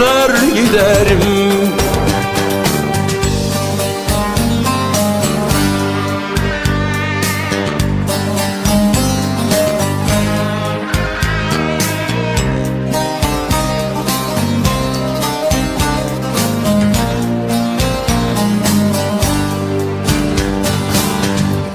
gibi patlar giderim.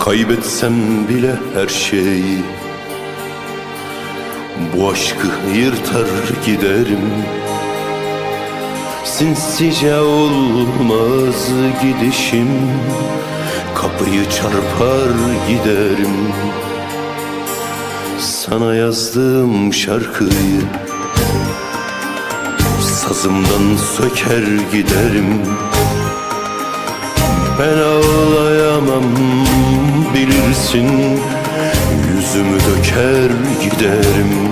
Kaybetsem bile her şeyi Bu aşkı yırtar giderim Sinsice olmaz gidişim Kapıyı çarpar giderim. Sana yazdığım şarkıyı Sazımdan söker giderim. Ben ağlayamam bilirsin Yüzümü döker giderim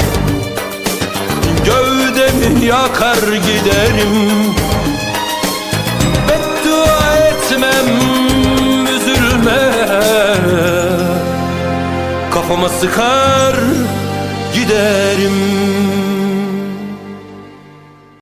yakar giderim. Beddua etmem üzülme. Kafama sıkar giderim